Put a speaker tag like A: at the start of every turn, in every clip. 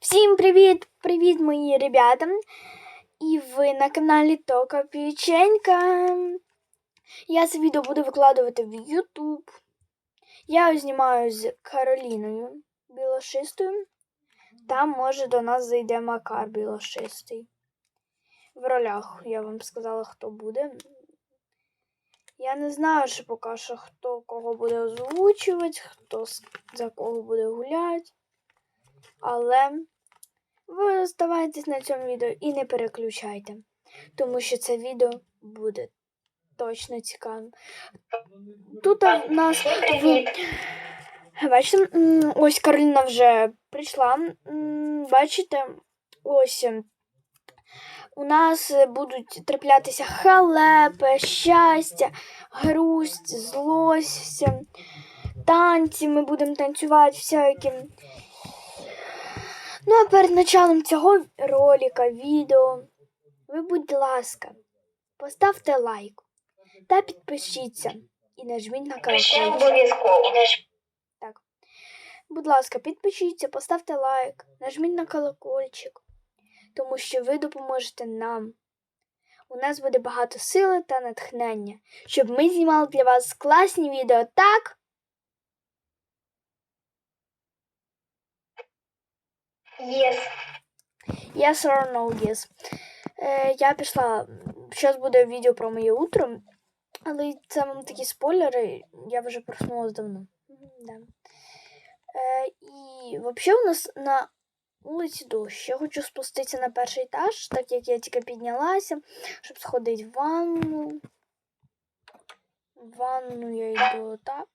A: Всім привіт! Привіт, мої ребята! І ви на каналі Тока Піченька. Я це відео буду викладувати в YouTube. Я знімаю з Кароліною Білошистою. Там, може, до нас зайде Макар Білошистий. В ролях я вам сказала, хто буде. Я не знаю, ще поки що, хто кого буде озвучувати, хто за кого буде гуляти. Але ви оставайтесь на цьому відео і не переключайте, тому що це відео буде точно цікавим. Тут в нас. Бачите, ось Кароліна вже прийшла. Бачите, ось ем, у нас будуть траплятися халепи, щастя, грусть, злость, танці. Ми будемо танцювати всякі. Ну а перед началом цього ролика, відео, ви, будь ласка, поставте лайк та підпишіться і нажміть на колокольчик.
B: обов'язково.
A: Будь ласка, підпишіться, поставте лайк, нажміть на колокольчик, тому що ви допоможете нам. У нас буде багато сили та натхнення, щоб ми знімали для вас класні відео, так?
B: Yes.
A: Yes or no, yes. Е, я пішла. Зараз буде відео про моє утро, але це вам такі спойлери, я вже проснулась давно. Да. Е, і взагалі у нас на вулиці дощ. Я хочу спуститися на перший етаж, так як я тільки піднялася, щоб сходити в ванну. В ванну я йду так.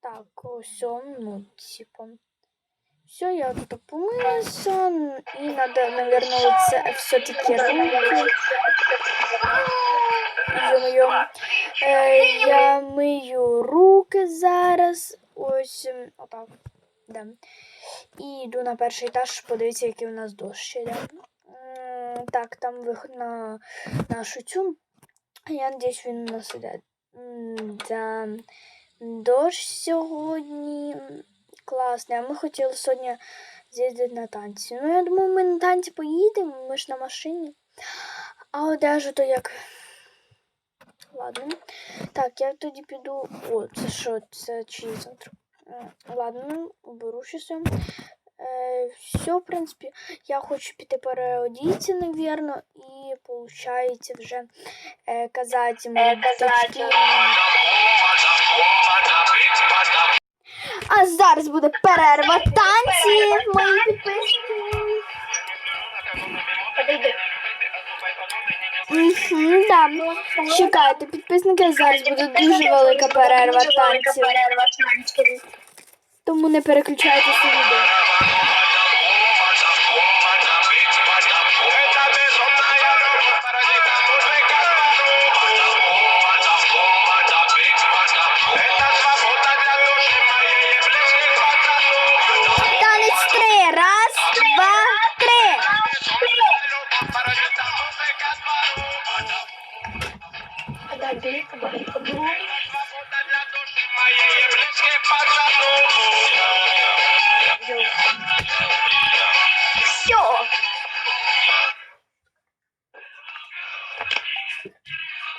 A: Так, ось, ну, типа. Все, я тут помылся, и надо, наверное, це все-таки руки. Ё-моё. Е, я мию руки зараз. Ось м, отак. Да. І йду на перший етаж, подивіться, який у нас дощ іде. М, Так, там виход на нашу цю. Я надіюсь, він у нас іде. М, Да. Дощ сьогодні класний. А ми хотіли сьогодні з'їздити на танці. Ну, я думаю, ми на танці поїдемо, ми ж на машині. А одежу то як. Ладно. Так, я тоді піду. О, це що? Це чиї центр? Ладно, уберу щось. Е, все, в принципі, я хочу піти переодіться, навірно, і виходить вже е, казати мої
B: казати.
A: А зараз буде перерва танців, мої підписники. Да. Чекайте, підписники, зараз буде дуже велика перерва танців. Тому не переключайтеся відео.
B: Все.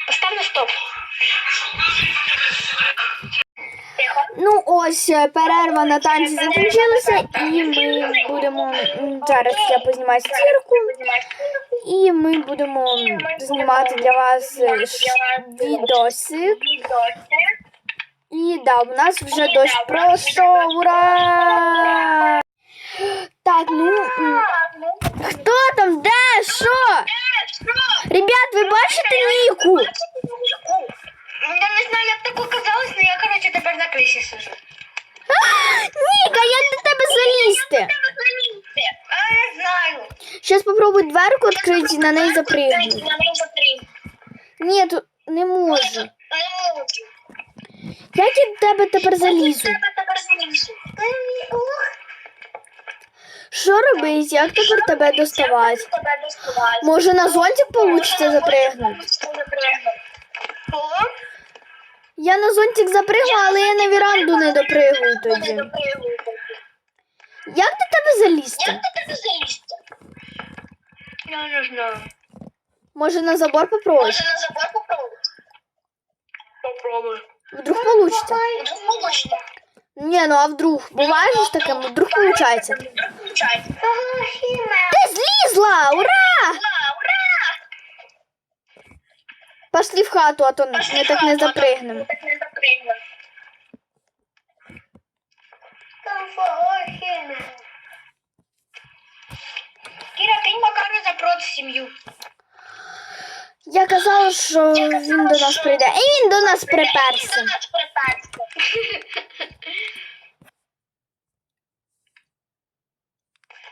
B: Постав на стоп.
A: Ну ось е, перерва на танці закінчилася, і ми будемо зараз я познімаю стірку, і ми будемо знімати для вас е, ш- відосик. І да, у нас вже дощ пройшов. Ура! Так, ну м, хто там? Де? Що? Ребят, ви бачите Ніку?
B: Я не знаю, як так оказалось, але я, коротше, тепер на криші сижу.
A: А, Ніка, як до тебе залізти?
B: Я знаю.
A: Зараз попробуй дверку відкрити і на
B: запригну.
A: Ні, тут не можу.
B: Не можу.
A: Як я до тебе тепер залізу? Що робити? Як тепер тебе доставати? Може на зонтик вийде запригнути? Я на зонтик запригну, але я на віранду не допригую тоді. Як до тебе залізти?
B: Як до тебе залізти? Я не знаю.
A: Може на забор попробуй?
B: Може на забор попробувати? Попробуй.
A: Вдруг получится.
B: Вдруг получится.
A: Не, ну а вдруг? Буває ж таке, вдруг получается.
B: Вдруг получается.
A: Ти злізла! Ура!
B: Ура!
A: Пошли в хату, а то ми так не запригнемо.
B: Так не запрыгнем. Голосіме. Кіра, кинь Макару запроти сім'ю.
A: Я казала, що він до нас прийде. І він до нас приперся.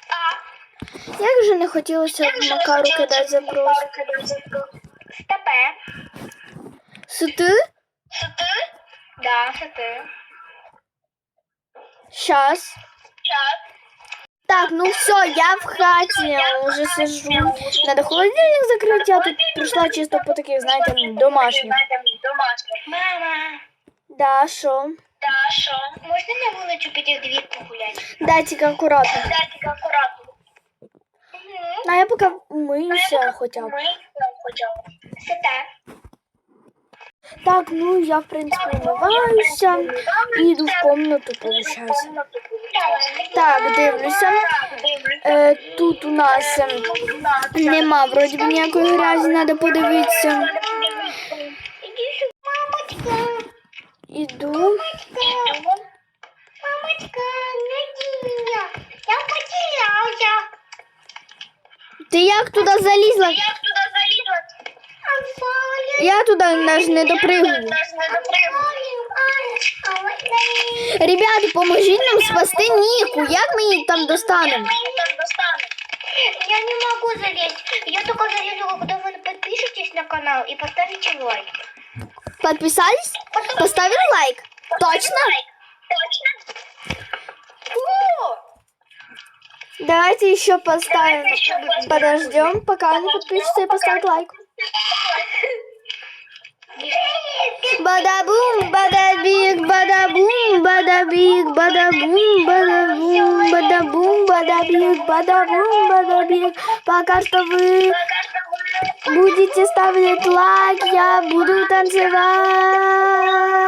B: А,
A: Як же не хотілося
B: не
A: Макару кидати запрос.
B: Степе.
A: Сити?
B: Це ти? Да, це ти.
A: Щас. Так, ну все, я в хаті я вже сижу. Надо холодильник закрити, я тут прийшла чисто по таких, знаєте, домашніх.
B: Домашніх. Мама.
A: Да?
B: Даша, можна на вулицю піти в двір погуляти?
A: Да, тільки акуратно.
B: Да, тільки акуратно.
A: А я поки миюся хоча б.
B: Ми хоча б. Сите.
A: Так, ну я в принципі вмиваюся і йду в комнату, получається. Так, дивлюся. Е, тут у нас ем, нема вроді ніякої грязі, треба подивитися. Іду.
B: Мамочка, найди меня. Я потерялся.
A: Ти? Як туди залізла?
B: Амфалія.
A: Я туди аж не допригую.
B: Нас не допригнув.
A: Ребята, поможіть нам спасти Ніку. Як ми її там достанемо?
B: Я не могу залезть. Я только залезу, когда вы подпишетесь на канал и поставите лайк.
A: Підписались? Поставили лайк? Точно?
B: Точно? О!
A: Давайте еще поставим. Подождем, пока они подпишутся и поставят лайк. Бадабум, бадабик, бадабум, бадабик, бадабум, бадабум, бадабум, бадабик, бадабум, бадабик. Пока что вы будете ставить лайк, я буду танцевать.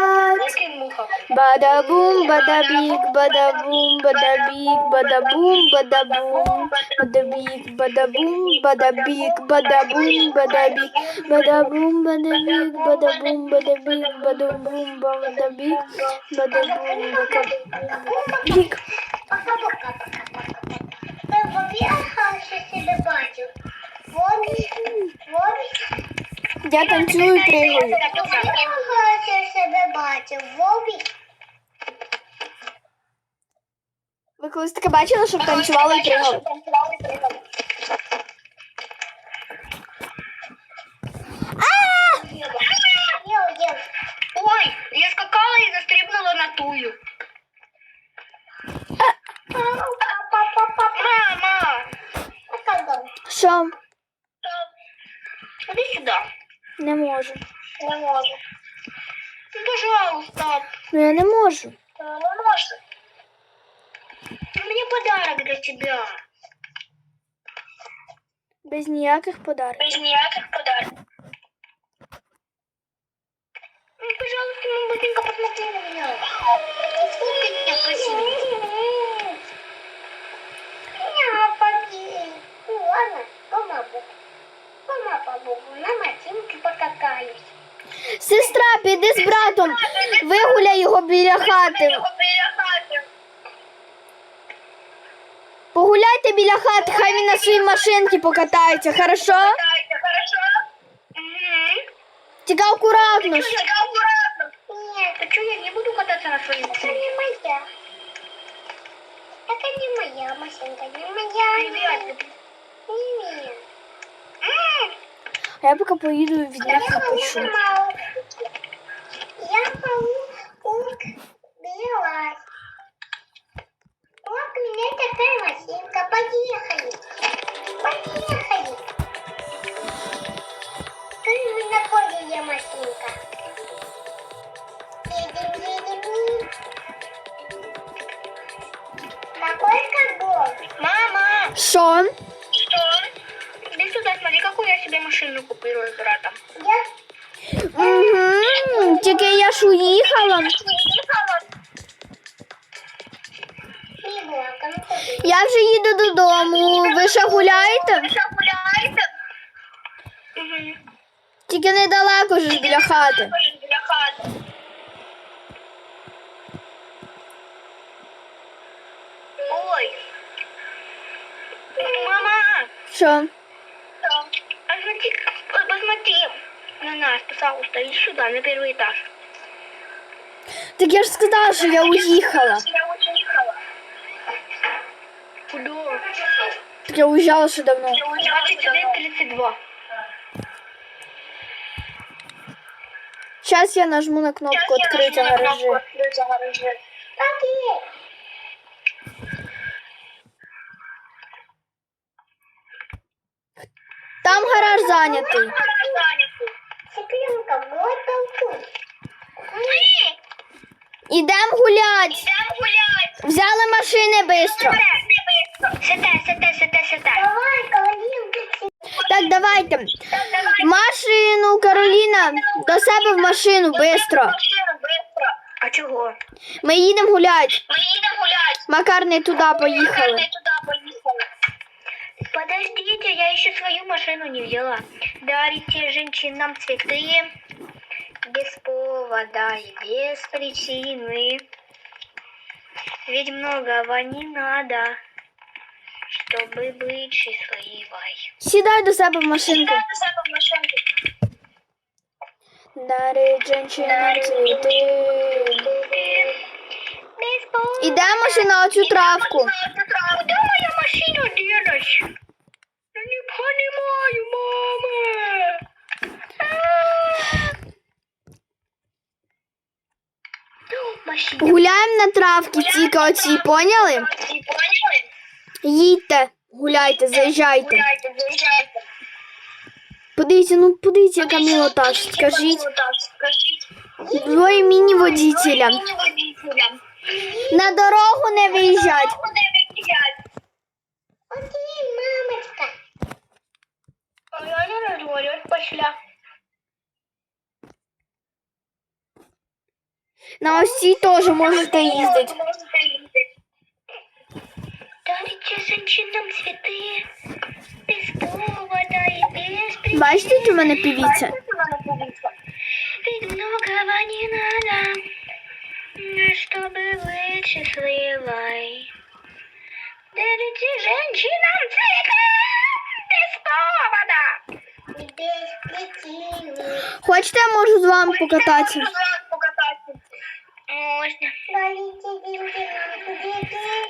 A: Бадабум, бадабик, бадабум, бадабик, бадабум, бадабум, бадабик, бадабум, бадабик, бадабум, бадабик, бадабум, бадабик, бадабум, бадабик, бадабум, бадабик, бадабум, бадабик.
B: Я хорошо себе бачу.
A: Я танцюю і пригаю.
B: Я хорошо себе бачу. Вові.
A: Ви колись таке бачили, щоб танцювали і пригали?
B: Ой, я скакала і застрибнула на тую. Мама!
A: Що?
B: Іди сюди.
A: Не можу.
B: Не можу. Ну, пожалуйста.
A: Ну я не можу.
B: Не можу. У меня подарок для тебя.
A: Без ніяких подарунків.
B: Без никаких подарков. Ну, пожалуйста, мы быстренько посмотри на меня. Сколько меня красивый. Я побег. Ну ладно, помогу. Помогу, на мотинке покатаюсь.
A: Сестра, піди з братом, вигуляй його біля хати. біля хати, хай він на своїй машинці покатається, хорошо?
B: Хорошо? Угу.
A: Тільки акуратно.
B: Нет, а что я не буду кататься на своей машине? Это не моя. Это не моя машинка, не моя. Привет. Не
A: А я поки поїду від них
B: Я
A: напишу.
B: могу Я
A: вже їду додому. Ви ще гуляєте?
B: гуляєте? Угу.
A: Тільки недалеко ж біля хати.
B: Ой. Мама,
A: Що?
B: посмотри на нас, пожалуйста, иди сюда, на первый этаж.
A: Так я ж сказала, що я уїхала.
B: Я уехала. Куда?
A: Так я уїжджала ще давно.
B: 21.32.
A: Зараз я нажму на кнопку відкриття гаражі.
B: Так и
A: Там гараж
B: толку.
A: Ідем гулять.
B: Идем гулять.
A: Взяли машини швидко.
B: Сідай, сідай, сідай, сідай. Давай, Калинка.
A: Так, давайте.
B: Давай.
A: Машину, Кароліна, до себе в машину швидко.
B: А чого?
A: Ми їдемо гулять.
B: Ми їдемо гуляти.
A: Макар не туди поїхали.
B: Мы туда поехали. Подождите, я еще свою машину не взяла. Дарите женщинам цветы без повода и без причины. Ведь многого не надо, Чтобы быть счастливой.
A: Сідай до себе в машинку. Дарить жінчинам цвіти.
B: Без повода.
A: Ідемо ще на оцю травку.
B: Где моя машина делась? Я не понимаю, мама. Машина.
A: Гуляємо на травці, тільки оці, поняли?
B: Поняли?
A: Їдьте, гуляйте, заїжджайте.
B: Гуляйте, заїжджайте.
A: Подивіться, ну подивіться, яка мілота, ж, скажіть. Двоє міні-водителя. На дорогу не виїжджать.
B: Окей, мамочка. А я не розговорюсь, пошла.
A: На ось цій теж можете їздити
B: Дарите женщинам цветы без повода и без причины.
A: Бачите, які в мене півіця?
B: Ведь многого не надо, чтобы быть счастливой. Дарите женщинам цветы без повода. И без причины.
A: Хочете, я можу з вами покататися?
B: Можно. Дарите женщинам цветы без повода.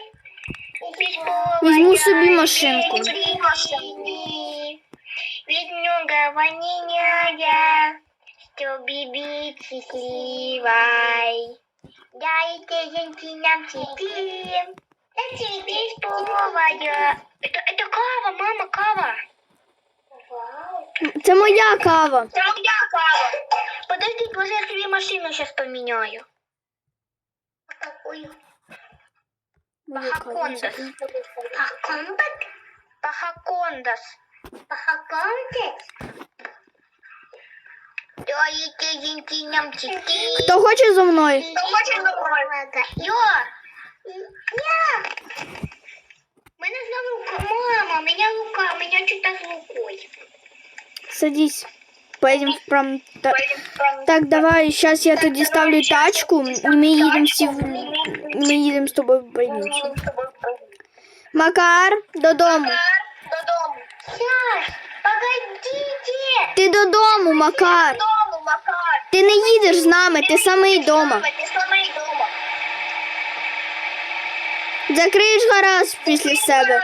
A: Візьму собі машинку.
B: Ведь не надо, чтобы быть счастливой. Дайте женщинам цветы. Дайте без повода. Это, это кава, мама, кава.
A: Це моя кава.
B: Это моя кава. Подожди, тоже я себе машину сейчас поменяю. Какую? Пахакондас. Пахакондас? Пахакондас. Пахакондас? Дайте женщинам цветы.
A: Хто хоче зо мною?
B: Кто хочет попробовать? Я. Я. Мене знову рука. Мама, у меня рука, у меня что-то с рукой.
A: Садись. Поїдемо прям та... Так, давай, зараз я тоді ставлю тачку, і ми їдемо всі в... ми їдемо з тобою в больницю. Макар, додому.
B: Макар, Додому. Сейчас, погодите.
A: Ти додому, Макар.
B: Додому, Макар.
A: Ти не їдеш з нами, ти самий вдома.
B: Ти.
A: Закриєш гараж після себе.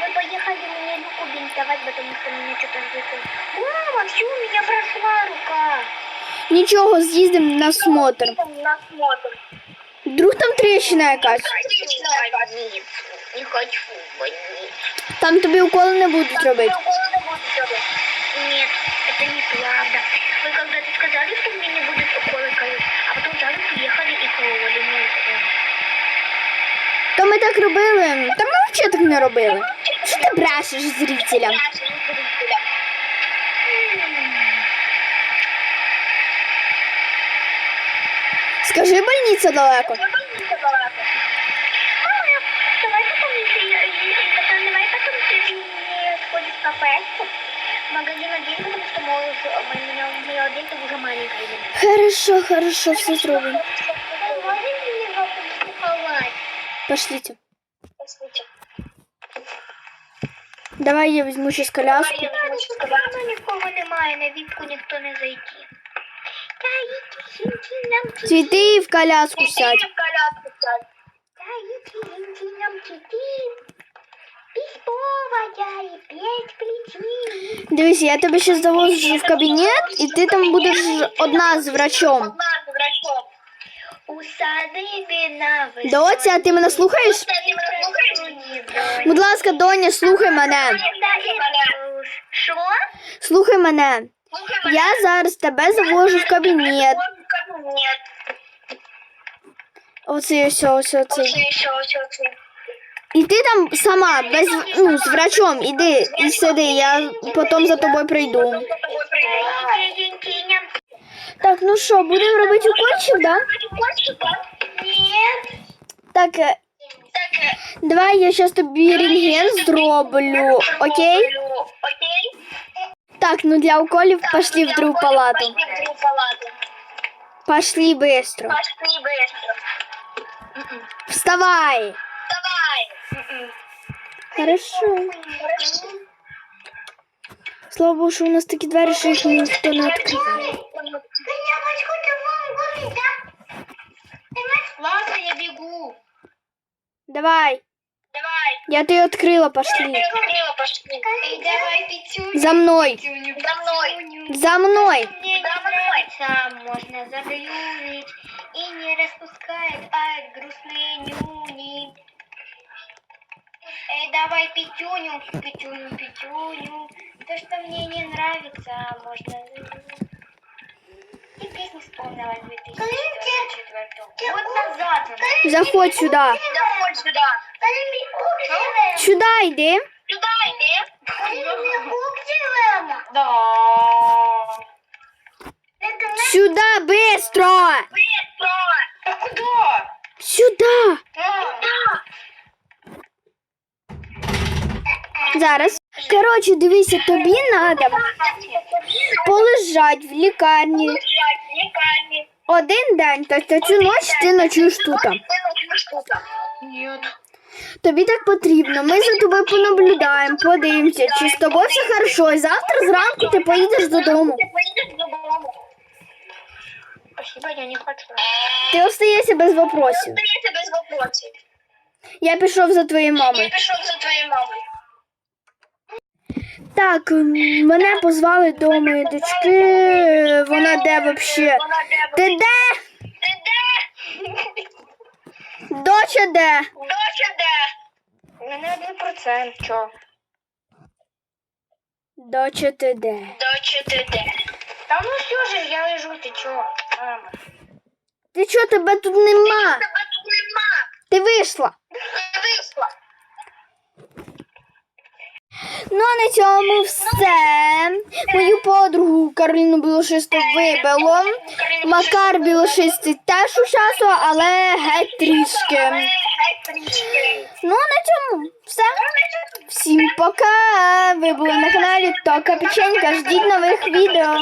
B: Мы поехали мне руку бинтовать, потому что меня что-то сдохло. Мама, все, у меня прошла рука.
A: Нічого, з'їздимо на смотр.
B: На смотр.
A: Вдруг там тріщина якась.
B: Нет, не хочу в больницу.
A: Там тобі уколи не будуть робити.
B: Нет, это неправда. Вы когда-то сказали, что мне не будет уколы колоть, а потом взяли, приехали и кололи мне уколы.
A: ми так робили. Та ми взагалі так не робили. Що ти брешеш зрителям?
B: Сходишь в кафешку. Магазин один, потому что мой, меня, один, уже маленькая.
A: Хорошо, хорошо, все
B: его пристыковать?
A: Пошлите. Давай я візьму ще коляску.
B: Нікого немає, на віпку ніхто не зайти.
A: Цвіти в коляску сядь.
B: П'ять плечі.
A: Дивись, я тебе ще завозу в кабінет, і ти там будеш одна з врачом. Доця, а ти мене слухаєш? Будь ласка, доня, слухай мене. Слухай мене. Я зараз тебе завожу в кабінет. Оце ось, ось, оцей. І ти там сама, без ну, з врачом, іди і сиди, я потім за тобою прийду. Так, ну що, будемо робити укольчик, да?
B: Ні.
A: Так, е, давай я зараз тобі рентген зроблю, окей? Так, ну для уколів пошли в другу палату. Пошли быстро.
B: Пошли быстро.
A: Вставай.
B: Давай.
A: Хорошо. Слава Богу, що у нас такі двері, що їх ніхто не відкриває.
B: Конявочку, ты вон гуляй, да? Ладно, я бегу.
A: Давай.
B: Давай.
A: Я тебе відкрила, пошли.
B: открыла, пошли. Эй, давай, Петюню.
A: За мною.
B: Петюню, За мной.
A: За
B: не нравится, можно заглючить и не распускает от грустные нюни. Эй, давай Петюню, Петюню, Петюню. То, что мне не нравится, можно заглючить. И песню вспомнила 2004 Год назад.
A: Заходь сюди.
B: Заходь сюда.
A: Сюди йди.
B: Сюда иди. Да.
A: Сюди, быстро.
B: Быстро. А куда?
A: Сюди.
B: Да.
A: Зараз. Коротше, дивися, тобі треба полежати в лікарні один день, тобто цю ніч ти ночуєш тут.
B: Нет.
A: Тобі так потрібно. Ми за тобою понаблюдаємо, подивимося, чи з тобою все хорошо. І завтра зранку ти поїдеш додому.
B: Спасибо, я не хочу.
A: Ти остаєшся без вопросів.
B: Остається без вопросів.
A: Я пішов за твоєю
B: Я
A: мамою.
B: пішов за твоєю мамою.
A: Так, мене позвали до моєї дочки. Вона де взагалі? Ти де?
B: Ти де?
A: Доча де?
B: Доча де? Мене один процент, чо?
A: Доча ти де?
B: Доча ти де? Та ну все ж, я лежу, ти чо? Мама.
A: Ти чо, тебе тут нема?
B: Тебе тут нема.
A: Ти вийшла.
B: Ти вийшла.
A: Ну а на цьому все. Мою подругу Кароліну Білошисту вибило. Макар Білошистий теж у часу, але.
B: Геть трішки.
A: Ну а на цьому все. Всім пока! Ви були на каналі Тока Печенька. Ждіть нових відео.